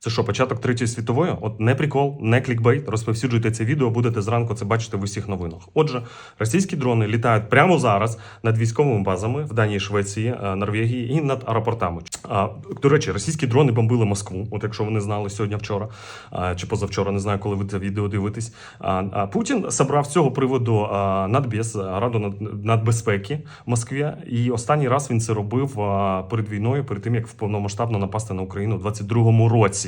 Це що, початок третьої світової? От не прикол, не клікбейт. Розповсюджуйте це відео, будете зранку це бачити в усіх новинах. Отже, російські дрони літають прямо зараз над військовими базами в Данії, Швеції, е, Норвегії і над аеропортами. А, До речі, російські дрони бомбили Москву. От якщо ви не знали сьогодні, вчора а, чи позавчора, не знаю, коли ви це відео дивитесь. А, а Путін собрав цього приводу а, надбез, раду над- нацбезпеки в Москві. І останній раз він це робив а, перед війною, перед тим як повномасштабно напасти на Україну у 22-му році.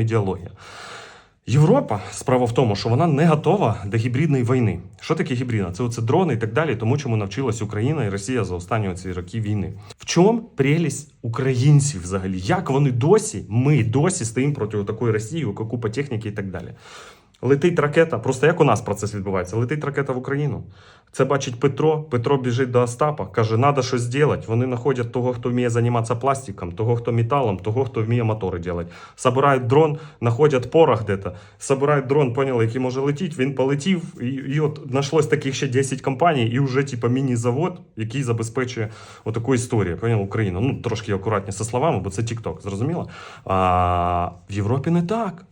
ідеологія. Європа справа в тому, що вона не готова до гібридної війни. Що таке гібридна? Це оце дрони і так далі, тому чому навчилась Україна і Росія за останні ці роки війни. В чому прелість українців взагалі? Як вони досі, ми досі стоїмо проти такої Росії, яка купа техніки і так далі. Летить ракета, просто як у нас процес відбувається? Летить ракета в Україну. Це бачить Петро. Петро біжить до Остапа, каже, треба щось зробити. Вони знаходять того, хто вміє займатися пластиком, того, хто металом, того, хто вміє мотори робити. Собирають дрон, знаходять порох де-то, собирають дрон, поняли, який може летіти, він полетів, і, і от знайшлось таких ще 10 компаній, і вже типа міні-завод, який забезпечує отаку історію. Поняли, Україна. Ну, трошки акуратні зі словами, бо це TikTok, зрозуміло? А в Європі не так.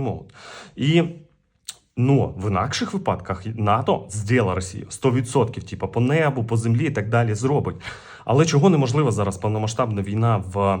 можуть. І Ну, в інакших випадках НАТО зділа Росію 100%, типу по небу, по землі і так далі зробить. Але чого неможлива зараз повномасштабна війна в